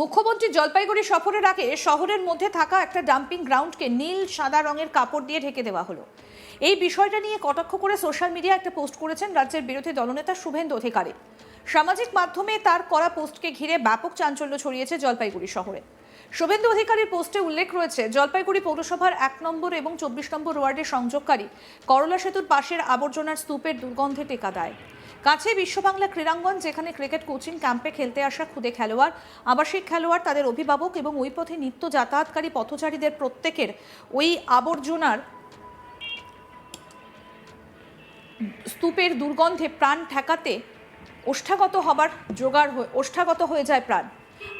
মুখ্যমন্ত্রী জলপাইগুড়ি সফরের আগে শহরের মধ্যে থাকা একটা ডাম্পিং গ্রাউন্ডকে নীল, সাদা রঙের কাপড় দিয়ে ঢেকে দেওয়া হলো। এই বিষয়টা নিয়ে কটাক্ষ করে সোশ্যাল মিডিয়া একটা পোস্ট করেছেন রাজ্যের বিরোধী দলনেতা শুভেন্দু অধিকারী। সামাজিক মাধ্যমে তার করা পোস্টকে ঘিরে ব্যাপক চাঞ্চল্য ছড়িয়েছে জলপাইগুড়ি শহরে। শুভেন্দু অধিকারীর পোস্টে উল্লেখ রয়েছে, জলপাইগুড়ি পৌরসভার এক নম্বর এবং চব্বিশ নম্বর ওয়ার্ডের সংযোগকারী করলা সেতুর পাশের আবর্জনার স্তূপের দুর্গন্ধে টেকা দেয়। কাছে বিশ্ববাংলা ক্রীড়াঙ্গন, যেখানে ক্রিকেট কোচিং ক্যাম্পে খেলতে আসা খুদে খেলোয়াড়, আবাসিক খেলোয়াড়, তাদের অভিভাবক এবং ওই পথে নিত্য যাতায়াতকারী পথচারীদের প্রত্যেকের ওই আবর্জনার স্তূপের দুর্গন্ধে প্রাণ ঠেকাতে ওষ্ঠাগত হবার জোগাড় হয়ে, ওষ্ঠাগত হয়ে যায় প্রাণ।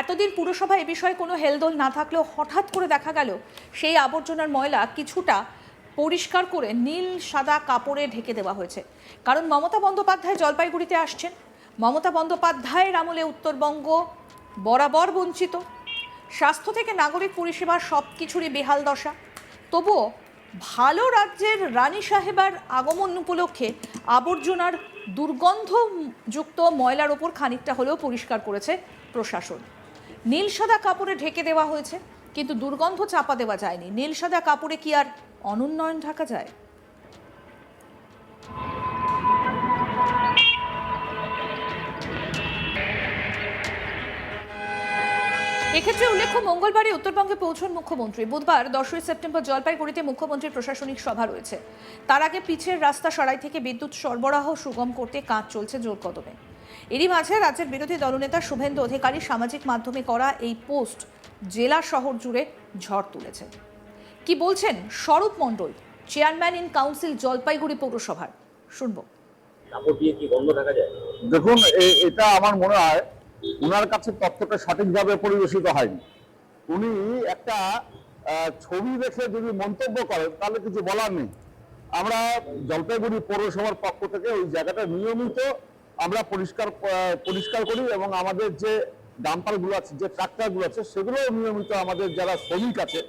এতদিন পুরসভা এ বিষয়ে কোনো হেলদোল না থাকলেও হঠাৎ করে দেখা গেল সেই আবর্জনার ময়লা কিছুটা পরিষ্কার করে নীল সাদা কাপড়ে ঢেকে দেওয়া হয়েছে। কারণ মমতা বন্দ্যোপাধ্যায় জলপাইগুড়িতে আসছেন। মমতা বন্দ্যোপাধ্যায়ের আমলে উত্তরবঙ্গ বরাবর বঞ্চিত। স্বাস্থ্য থেকে নাগরিক পরিষেবার সব কিছুরই বেহাল দশা। তবুও ভালো রাজ্যের রানী সাহেবার আগমন উপলক্ষে আবর্জনার দুর্গন্ধযুক্ত ময়লার ওপর খানিকটা হলেও পরিষ্কার করেছে প্রশাসন। নীল সাদা কাপড়ে ঢেকে দেওয়া হয়েছে, কিন্তু দুর্গন্ধ চাপা দেওয়া যায়নি। নীল সাদা কাপড়ে কি আর অনুন্নয়ন ঢাকা যায়। এক্ষেত্রে উল্লেখ্য মঙ্গলবারই উত্তরবঙ্গে পৌঁছন মুখ্যমন্ত্রী। বুধবার দশই সেপ্টেম্বর জলপাইগুড়িতে মুখ্যমন্ত্রীর প্রশাসনিক সভা রয়েছে। তার আগে পিছের রাস্তা সরাই থেকে বিদ্যুৎ সরবরাহ সুগম করতে কাজ চলছে জোর কদমে। এরই মাঝে রাজ্যের বিরোধী দলনেতা শুভেন্দু অধিকারী সামাজিক মাধ্যমে করা এই পোস্ট জেলা শহর জুড়ে ঝড় তুলেছে। কি বলছেন Swarup Mondal chairman in council Jalpaiguri পৌরসভার? শুনব। দেখুন এ- এটা আমার মনে হয় ওনার কাছে তথ্যটা সঠিকভাবে পরিবেশিত হয়নি। উনি একটা ছবি দেখে যদি মন্তব্য করেন তাহলে কিছু বলার নেই। আমরা জলপাইগুড়ি পৌরসভার পক্ষ থেকে ওই জায়গাটা নিয়মিত আমরা পরিষ্কার পরিষ্কার করি এবং আমাদের যে ডাম্পারগুলো আছে যে ট্রাক্টরগুলো আছে সেগুলো নিয়মিত আমাদের যারা শ্রমিক আছে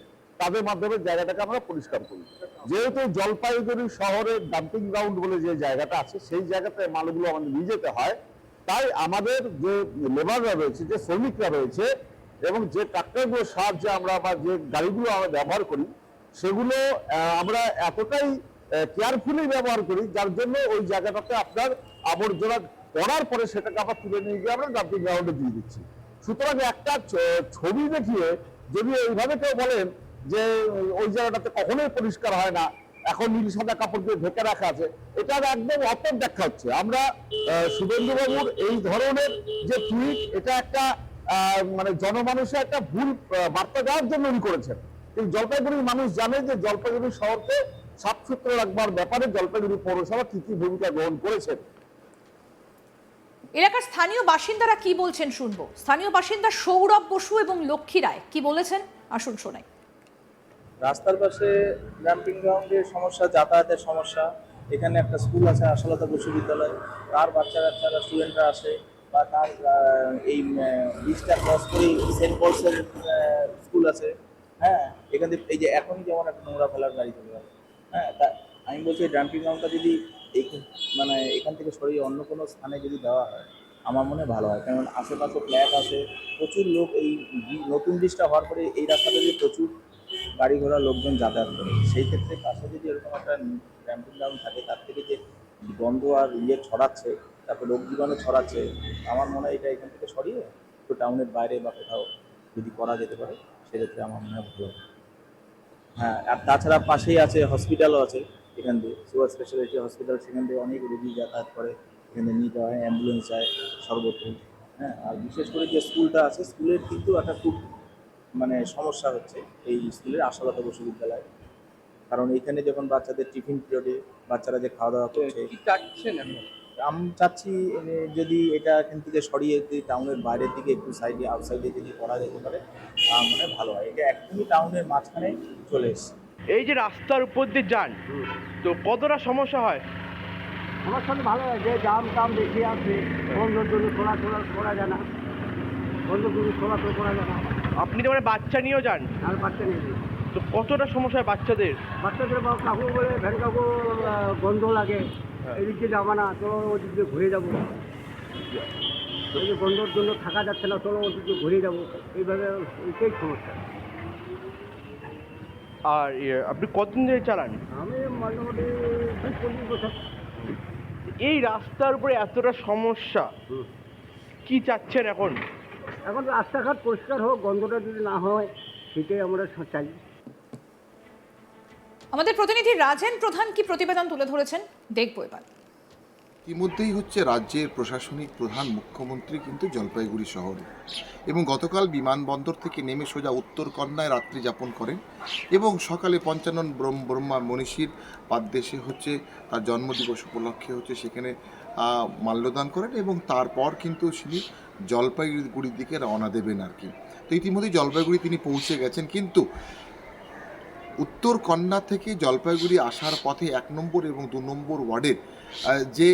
তাদের মাধ্যমে জায়গাটাকে আমরা পরিষ্কার করি। যেহেতু জলপাইগুড়ি শহরের ডাম্পিং গ্রাউন্ড বলে যে জায়গাটা আছে, সেই জায়গাতে মালগুলো আমাদের নিয়ে যেতে হয়। তাই আমাদের যে লেবাররা রয়েছে, যে শ্রমিকরা রয়েছে, এবং যে ট্রাক্টরগুলোর সাহায্যে আমরা বা যে গাড়িগুলো আমরা ব্যবহার করি, সেগুলো আমরা এতটাই কেয়ারফুলি ব্যবহার করি, যার জন্য ওই জায়গাটাতে আপনার আবর্জনা করার পরে সেটাকে আবার তুলে নিয়ে গিয়ে আমরা ডাম্পিং গ্রাউন্ডে দিয়ে দিচ্ছি। সুতরাং একটা ছবি দেখিয়ে যদি এইভাবে কেউ বলেন যে ওই জায়গাটাতে কখনোই পরিষ্কার হয় না। এখন নীল সাদা কাপড় দিয়ে ঢেকে রাখা আছে। এটার একদম অপর দেখা হচ্ছে। আমরা শুভেন্দু বাবুর এই ধরনের যে টুইট এটা একটা মানে জনমানুষের একটা ভুল বার্তা দেওয়ার জন্য উনি করেছেন। কিন্তু জলপাইগুড়ির মানুষ জানে যে জলপাইগুড়ি শহরকে সাফ সুতরা রাখবার ব্যাপারে জলপাইগুড়ি পৌরসভা কি কি ভূমিকা গ্রহণ করেছেন। এলাকার স্থানীয় বাসিন্দারা কি বলছেন শুনব। স্থানীয় বাসিন্দা সৌরভ বসু এবং লক্ষ্মী রায় কি বলেছেন? আসুন শোনাই। রাস্তার পাশে ডাম্পিং গ্রাউন্ডের সমস্যা, যাতায়াতের সমস্যা। এখানে একটা স্কুল আছে, আশালতা বসু বিদ্যালয় তার বাচ্চা কাচ্চারা স্টুডেন্টরা আসে বা তার এই ব্রিজটা ক্রস করেই সেন্ট পলসের স্কুল আছে। হ্যাঁ এখান থেকে, এই যে এখনই যেমন একটা নোংরা ফেলার গাড়ি চলে গেল। হ্যাঁ তা আমি বলছি ডাম্পিং গ্রাউন্ডটা যদি মানে এখান থেকে সরিয়ে অন্য কোনো স্থানে যদি দেওয়া হয়, আমার মনে ভালো হয়। কারণ আশেপাশে ফ্ল্যাট আছে, প্রচুর লোক এই, নতুন ব্রিজটা হওয়ার পরে এই রাস্তাটা যদি প্রচুর গাড়ি ঘোড়া লোকজন যাতায়াত করে। সেই ক্ষেত্রে পাশে যদি এরকম একটা ক্যাম্পিং গ্রাউন্ড থাকে, তার থেকে যে গন্ধ আর ইয়ে ছড়াচ্ছে, তারপর রোগ জীবাণু ছড়াচ্ছে, আমার মনে হয় এটা এখান থেকে সরিয়ে একটু টাউনের বাইরে বা কোথাও যদি করা যেতে পারে, সেক্ষেত্রে আমার মনে হয় ভালো। হ্যাঁ আর তাছাড়া পাশেই আছে হসপিটালও আছে এখান দিয়ে। সুপার স্পেশালিটি হসপিটাল সেখান থেকে অনেক রোগী যাতায়াত করে। এখানে নিয়ে যাওয়া হয় অ্যাম্বুলেন্স যায়, সর্বত্র। হ্যাঁ আর বিশেষ করে যে স্কুলটা আছে স্কুলের কিন্তু একটা খুব মানে সমস্যা হচ্ছে এই স্কুলের আশালতা বসু বিদ্যালয় কারণ এইখানে যখন বাচ্চাদের টিফিন পিরিয়ডে বাচ্চারা যে খাওয়া দাওয়া করছে আমি চাচ্ছি যদি এটা এখান থেকে সরিয়ে যদি টাউনের বাইরের দিকে একটু সাইডে আউটসাইডে যদি করা যেতে পারে মনে হয় ভালো হয়। এটা একদমই টাউনের মাঝখানে চলে এসছে। এই যে রাস্তার উপর দিয়ে যান তো কতটা সমস্যা হয়? আমার সাথে ভালো আছে জাম টাম বেশি আছে বন্ধুর জন্য চলাচল করা যায় না। বন্ধুর জন্য চলাচল করা যায় না। আপনি তো মানে বাচ্চা নিয়েও যান। আর বাচ্চা নেই তো কতটা সমস্যা হয় বাচ্চাদের? বাচ্চাদের বা কাকু বলে ভ্যান কাকু গন্ধ লাগে এদিকে দিয়ে যাব না চলো ওদিক দিয়ে ঘুরে যাব। ওই যে বন্ধুর জন্য থাকা যাচ্ছে না চলো ওদিকে ঘুরে যাব। এইভাবে এটাই সমস্যা। আর ইয়ে, আপনি কতদিন ধরে চালান? আমি মোটামুটি বিশ পঁচিশ বছর। এই রাস্তার উপরে এতটা সমস্যা। কি চাচ্ছেন এখন? এখন রাস্তাঘাট পরিষ্কার হোক, গন্ধটা যদি না হয়, সেটাই আমরা চাই। আমাদের প্রতিনিধি রাজেন প্রধান কি প্রতিবেদন তুলে ধরেছেন? দেখব এবার। ইতিমধ্যেই হচ্ছে রাজ্যের প্রশাসনিক প্রধান মুখ্যমন্ত্রী কিন্তু জলপাইগুড়ি শহরে। এবং গতকাল বিমানবন্দর থেকে নেমে সোজা উত্তর কন্যায় রাত্রি যাপন করেন এবং সকালে পঞ্চানন ব্রহ্ম মনীষীর পাদদেশে হচ্ছে তার জন্মদিবস উপলক্ষে হচ্ছে সেখানে মাল্যদান করেন এবং তারপর কিন্তু তিনি জলপাইগুড়ির দিকে রওনা দেবেন আর কি। তো ইতিমধ্যেই জলপাইগুড়ি তিনি পৌঁছে গেছেন কিন্তু উত্তর কন্যা থেকে জলপাইগুড়ি আসার পথে এক নম্বর এবং দু নম্বর ওয়ার্ডের যে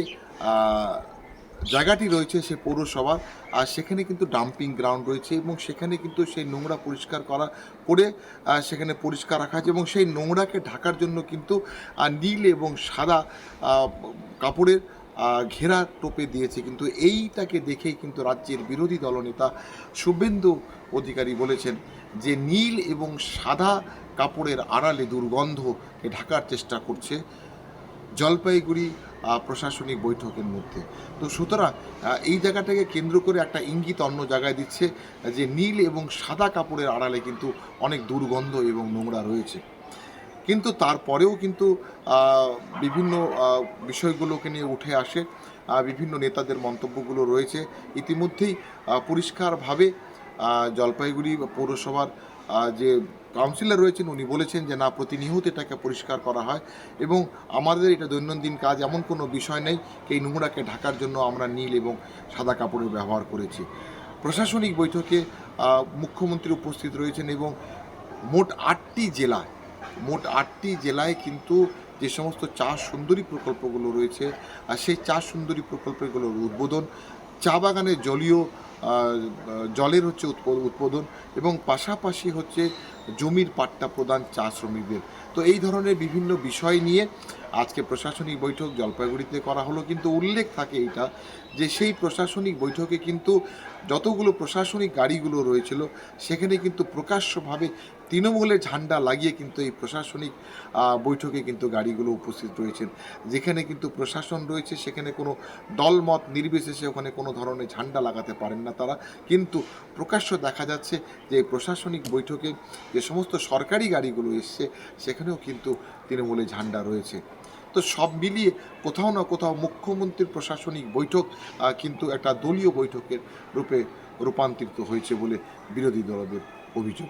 জায়গাটি রয়েছে সে পৌরসভা, আর সেখানে কিন্তু ডাম্পিং গ্রাউন্ড রয়েছে এবং সেখানে কিন্তু সেই নোংরা পরিষ্কার করা করে সেখানে পরিষ্কার রাখা আছে এবং সেই নোংরাকে ঢাকার জন্য কিন্তু নীল এবং সাদা কাপড়ের ঘেরা টোপে দিয়েছে। কিন্তু এইটাকে দেখেই কিন্তু রাজ্যের বিরোধী দলনেতা শুভেন্দু অধিকারী বলেছেন যে নীল এবং সাদা কাপড়ের আড়ালে দুর্গন্ধকে ঢাকার চেষ্টা করছে জলপাইগুড়ি প্রশাসনিক বৈঠকের মধ্যে। তো সুতরাং এই জায়গাটাকে কেন্দ্র করে একটা ইঙ্গিত অন্য জায়গায় দিচ্ছে যে নীল এবং সাদা কাপড়ের আড়ালে কিন্তু অনেক দুর্গন্ধ এবং নোংরা রয়েছে। কিন্তু তারপরেও কিন্তু বিভিন্ন বিষয়গুলোকে নিয়ে উঠে আসে বিভিন্ন নেতাদের মন্তব্যগুলো রয়েছে। ইতিমধ্যেই পরিষ্কারভাবে জলপাইগুড়ি পৌরসভার যে কাউন্সিলর রয়েছেন, উনি বলেছেন যে, না, প্রতিনিয়ত এটাকে পরিষ্কার করা হয়। এবং আমাদের এটা দৈনন্দিন কাজ, এমন কোনো বিষয় নেই এই নোংরাকে ঢাকার জন্য আমরা নীল এবং সাদা কাপড়ের ব্যবহার করেছি। প্রশাসনিক বৈঠকে মুখ্যমন্ত্রী উপস্থিত রয়েছেন এবং মোট আটটি জেলায়, মোট আটটি জেলায় কিন্তু যে সমস্ত চা সুন্দরী প্রকল্পগুলো রয়েছে আর সেই চা সুন্দরী প্রকল্পগুলোর উদ্বোধন চা বাগানের জলীয় জলের হচ্ছে উৎপ- উৎপাদন এবং পাশাপাশি হচ্ছে জমির পাট্টা প্রদান চা শ্রমিকদের। তো এই ধরনের বিভিন্ন বিষয় নিয়ে আজকে প্রশাসনিক বৈঠক জলপাইগুড়িতে করা হলো, কিন্তু উল্লেখ থাকে এইটা যে সেই প্রশাসনিক বৈঠকে কিন্তু যতগুলো প্রশাসনিক গাড়িগুলো রয়েছিল, সেখানে কিন্তু প্রকাশ্যভাবে তৃণমূলের ঝান্ডা লাগিয়ে কিন্তু এই প্রশাসনিক বৈঠকে কিন্তু গাড়িগুলো উপস্থিত রয়েছেন। যেখানে কিন্তু প্রশাসন রয়েছে, সেখানে কোনো দলমত নির্বিশেষে ওখানে কোনো ধরনের ঝান্ডা লাগাতে পারেন না তারা। কিন্তু প্রকাশ্য দেখা যাচ্ছে যে প্রশাসনিক বৈঠকে যে সমস্ত সরকারি গাড়িগুলো এসছে, সেখানেও কিন্তু তৃণমূলের ঝান্ডা রয়েছে। তো সব মিলিয়ে কোথাও না কোথাও মুখ্যমন্ত্রীর প্রশাসনিক বৈঠক কিন্তু একটা দলীয় বৈঠকের রূপে রূপান্তরিত হয়েছে বলে বিরোধী দলদের অভিযোগ।